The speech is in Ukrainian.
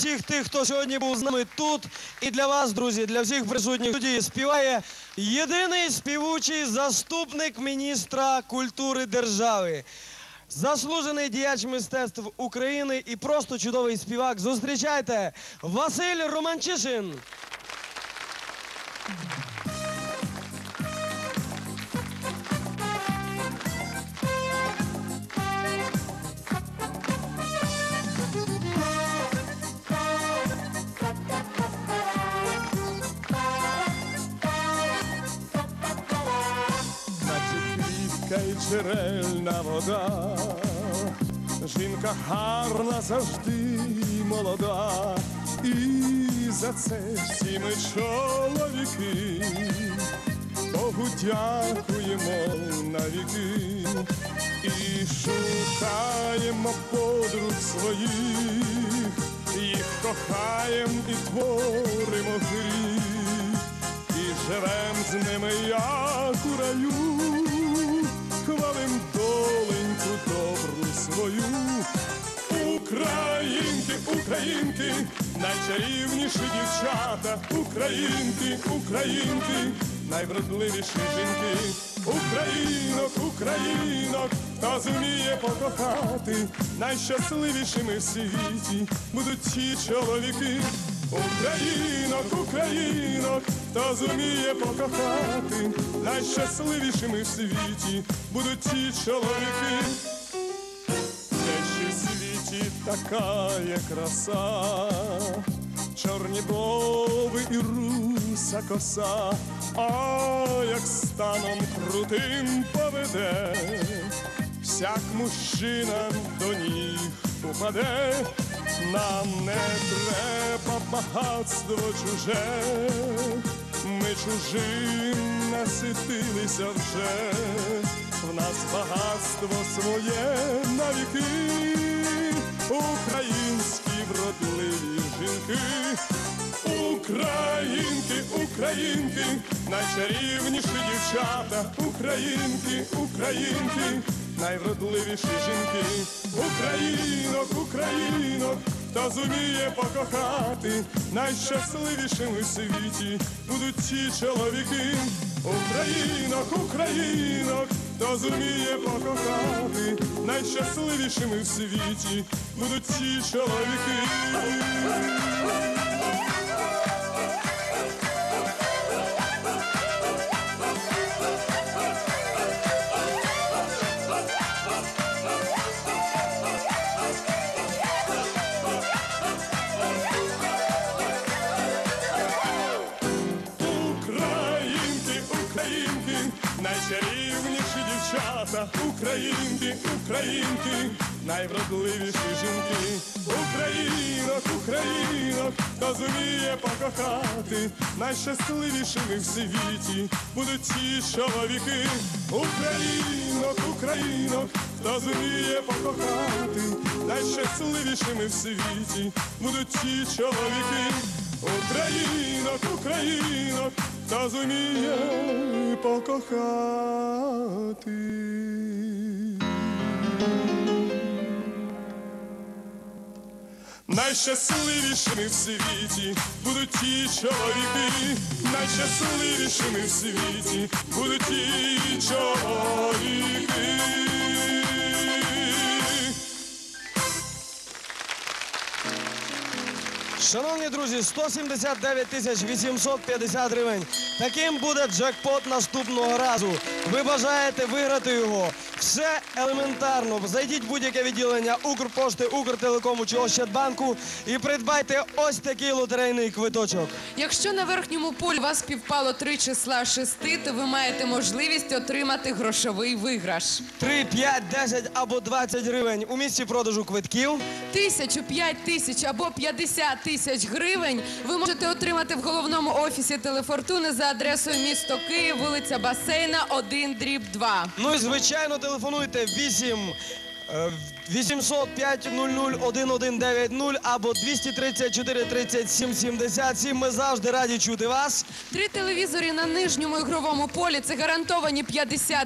всіх тих, хто сьогодні був з нами тут. І для вас, друзі, для всіх присутніх студії співає єдиний співучий заступник міністра культури держави. Заслужений діяч мистецтв України і просто чудовий співак. Зустрічайте Василь Романчишин. Квітка і джерельна вода. Жінка гарна завжди молода, і за це всі ми чоловіки, Богу дякуємо навіки і шукаємо подруг своїх, їх кохаєм і творимо гріх. І живем з ними, як у раю, хвалим доленьку добру свою. Українки, українки, найчарівніші дівчата, українки, українки, найвродливіші жінки, Українок, українок, хто зуміє покохати, найщасливішими в світі будуть ті чоловіки. Українок, українок, хто зуміє покохати, найщасливішими в світі будуть ті чоловіки. Де ще в світі така є краса, чорні брови і руса коса, а як станом крутим поведе, всяк мужчина до ніг упаде, нам не треба багатство чуже, ми чужим наситилися вже, в нас багатство своє навіки, українські вродливі жінки, українки, українки, найчарівніші дівчата, українки, українки, найвродливіші жінки, українок, українок, хто зуміє покохати, найщасливішими в світі. Будуть ті чоловіки, українок, українок, та зуміє покохати, найщасливішими в світі. Будуть ті чоловіки. Дівчата, українки, українки, найвродливіші жінки, Українок, українок, хто зуміє покохати, найщасливішими в світі будуть ті чоловіки, Українок, українок, хто зуміє покохати, найщасливішими в світі будуть ті чоловіки. Українок, українок, хто зуміє покохати. Найщасливішими в світі будуть ті чоловіки, найщасливішими в світі будуть ті чоловіки. Шановні друзі, 179 тисяч 850 гривень. Таким буде джекпот наступного разу. Ви бажаєте виграти його? Все елементарно. Зайдіть в будь-яке відділення Укрпошти, Укртелекому чи Ощадбанку і придбайте ось такий лотерейний квиточок. Якщо на верхньому полі у вас співпало три числа шести, то ви маєте можливість отримати грошовий виграш. 3, 5, 10 або 20 гривень у місці продажу квитків. Тисячу, п'ять тисяч або 50 тисяч гривень ви можете отримати в головному офісі Телефортуни за адресою місто Київ, вулиця Басейна, 1, дріб 2. Ну і звичайно телефонуйте 8 805 00 1190 або 234 37 77. Ми завжди раді чути вас. Три телевізори на нижньому ігровому полі це гарантовані 50